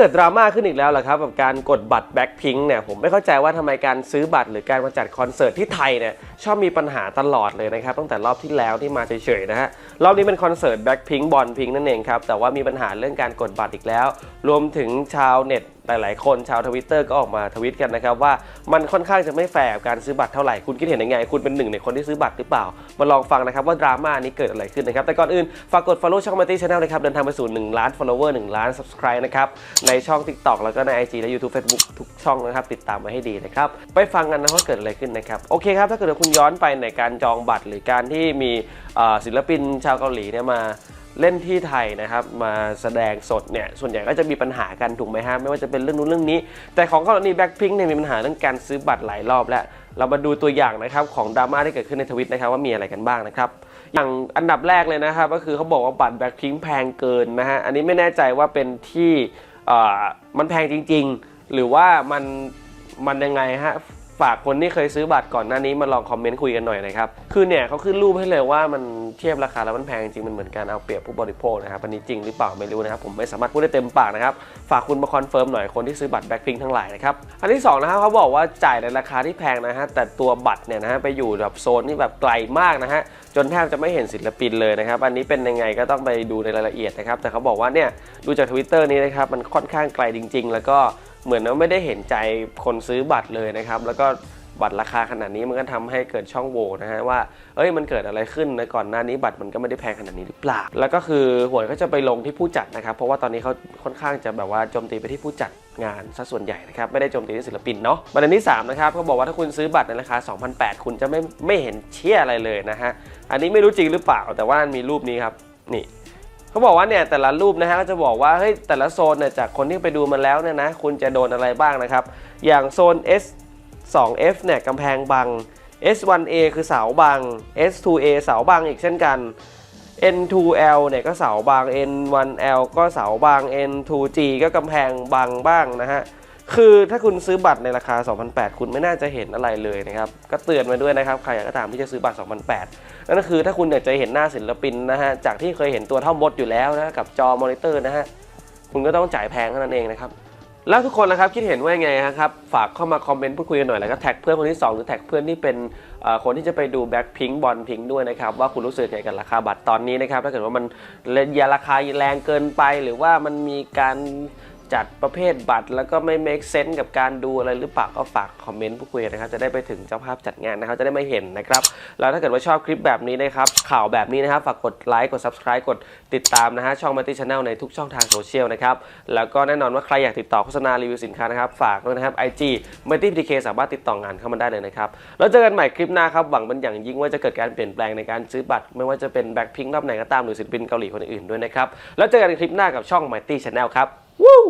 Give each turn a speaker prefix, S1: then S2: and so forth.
S1: เกิดดราม่าขึ้นอีกแล้วเหรอครับกับการกดบัตรแบ็คพิงเนี่ยผมไม่เข้าใจว่าทำไมการซื้อบัตรหรือการมาจัดคอนเสิร์ตที่ไทยเนี่ยชอบมีปัญหาตลอดเลยนะครับตั้งแต่รอบที่แล้วที่มาเฉยๆนะฮะรอบนี้เป็นคอนเสิร์ตแบ็คพิงบอลพิงนั่นเองครับแต่ว่ามีปัญหาเรื่องการกดบัตรอีกแล้ว รวมถึงชาวเน็ต หลายๆ คนชาวทวิตเตอร์ก็ออกมาทวิตกันนะครับว่ามันค่อนข้างจะไม่แฟร์กับการซื้อบัตรเท่าไหร่คุณคิดเห็นยังไง คุณเป็นหนึ่งในคนที่ซื้อบัตรหรือเปล่า มาลองฟังนะครับว่าดราม่านี้เกิดอะไรขึ้นนะครับ แต่ก่อนอื่น ฝากกด follow ช่อง m a t y Channel นะครับ เดินทางไปสู่ 1 ล้าน follower 1 ล้าน subscribe นะครับ ในช่อง TikTok แล้วก็ใน IG และ YouTube Facebook ทุกช่องนะครับ ติดตามไว้ให้ดีนะครับ ไปฟังกันนะว่าเกิดอะไรขึ้นนะครับ โอเคครับ ถ้าเกิดว่าคุณย้อนไปในการจองบัตรหรือการที่มีศิลปินชาวเกาหลีเนี่ยมา เล่นที่ไทยนะครับมาแสดงสดเนี่ยส่วนใหญ่ก็จะมีปัญหากันถูกไหมฮะไม่ว่าจะเป็นเรื่องนู้นเรื่องนี้ แต่ของกรณีแบ็คพิงเนี่ยมีปัญหาเรื่องการซื้อบัตรหลายรอบแล้ว เรามาดูตัวอย่างนะครับของดราม่าที่เกิดขึ้นในทวิตนะครับว่ามีอะไรกันบ้างนะครับอย่างอันดับแรกเลยนะครับก็คือเขาบอกว่าบัตรแบ็คพิงแพงเกินนะฮะอันนี้ไม่แน่ใจว่าเป็นที่เอ่อมันแพงจริง ๆ หรือว่ามันมันยังไงฮะ ฝากคนที่เคยซื้อบัตรก่อนหน้านี้มาลองคอมเมนต์คุยกันหน่อยนะครับ คือเนี่ยเขาขึ้นรูปให้เลยว่ามันเทียบราคาแล้วมันแพงจริงมันเหมือนการเอาเปรียบผู้บริโภคนะครับอันนี้จริงหรือเปล่าไม่รู้นะครับผมไม่สามารถพูดได้เต็มปากนะครับฝากคุณมาคอนเฟิร์มหน่อยคนที่ซื้อบัตรแบ็คพิงทั้งหลายนะครับอันที่สองนะครับเขาบอกว่าจ่ายในราคาที่แพงนะฮะแต่ตัวบัตรเนี่ยนะฮะไปอยู่แบบโซนที่แบบไกลมากนะฮะจนแทบจะไม่เห็นศิลปินเลยนะครับอันนี้เป็นยังไงก็ต้องไปดูในรายละเอียดนะครับแต่เขาบอกว่าเนี่ยดูจากทวิตเตอร์นี้นะครับมันค่อนข้างไกลจริง ๆ แล้วก็ เหมือนว่าไม่ได้เห็นใจคนซื้อบัตรเลยนะครับ แล้วก็บัตรราคาขนาดนี้มันก็ทำให้เกิดช่องโหว่นะฮะว่าเอ้ยมันเกิดอะไรขึ้นนะก่อนหน้านี้บัตรมันก็ไม่ได้แพงขนาดนี้หรือเปล่า แล้วก็คือหวยก็จะไปลงที่ผู้จัดนะครับ เพราะว่าตอนนี้เขาค่อนข้างจะแบบว่าโจมตีไปที่ผู้จัดงานซะส่วนใหญ่นะครับ ไม่ได้โจมตีที่ศิลปินเนาะประเด็นที่3นะครับเขาบอกว่าถ้าคุณซื้อบัตรในราคา 2,800 คุณจะไม่ไม่เห็นเชี่ยอะไรเลยนะฮะอันนี้ไม่รู้จริงหรือเปล่าแต่ว่ามันมีรูปนี้ครับนี่ เขาบอกว่าเนี่ยแต่ละรูปนะฮะก็จะบอกว่าเฮ้ยแต่ละโซนเนี่ยจากคนที่ไปดูมาแล้วเนี่ยนะคุณจะโดนอะไรบ้างนะครับ อย่างโซน S 2F เนี่ยกำแพงบัง S1A คือเสาบัง S2A เสาบังอีกเช่นกัน N2L เนี่ยก็เสาบาง N1L ก็เสาบาง N2G ก็กำแพงบังบ้างนะฮะ คือถ้าคุณซื้อบัตรในราคา2,800คุณไม่น่าจะเห็นอะไรเลยนะครับ ก็เตือนไว้ด้วยนะครับ ใครอยากก็ตามที่จะซื้อบัตร2,800นั่นก็คือถ้าคุณอยากจะเห็นหน้าศิลปินนะฮะ จากที่เคยเห็นตัวเท่ามดอยู่แล้วนะกับจอมอนิเตอร์นะฮะ คุณก็ต้องจ่ายแพงเท่านั้นเองนะครับ แล้วทุกคนนะครับคิดเห็นว่ายังไงครับ ฝากเข้ามาคอมเมนต์พูดคุยกันหน่อยแล้วก็แท็กเพื่อนคนที่ 2 หรือแท็กเพื่อนที่เป็นคนที่จะไปดูแบ็คพิงบอลพิงด้วยนะครับว่าคุณรู้สึกยังไงกับราคาบัตรตอนนี้นะครับถ้าเกิดว่ามันยราคาแรงเกินไป หรือว่ามันมีการ จัดประเภทบัตร แล้วก็ไม่ make sense กับการดูอะไรหรือเปล่าก็ฝากคอมเมนต์พูดคุยนะครับ จะได้ไปถึงเจ้าภาพจัดงานนะครับ จะได้ไม่เห็นนะครับ แล้วถ้าเกิดว่าชอบคลิปแบบนี้นะครับ ข่าวแบบนี้นะครับ ฝากกดไลค์ กด subscribe กดติดตามนะฮะ ช่อง m a t y Channel ในทุกช่องทางโซเชียลนะครับ แล้วก็แน่นอนว่าใครอยากติดต่อโฆษณารีวิวสินค้านะครับ ฝากด้วยนะครับ IG m a t y PTK สามารถติดต่องานเข้ามาได้เลยนะครับ แล้วเจอกันใหม่คลิปหน้าครับ หวังเป็นอย่างยิ่งว่าจะเกิดการเปลี่ยนแปลงในการซื้อบัตร ไม่ว่าจะเป็นแบ็คพิงรอบไหนก็ตามหรือศิลปินเกาหลีคนอื่นด้วยนะครับ แล้วเจอกันในคลิปหน้ากับช่อง Mighty Channel ครับ Woo!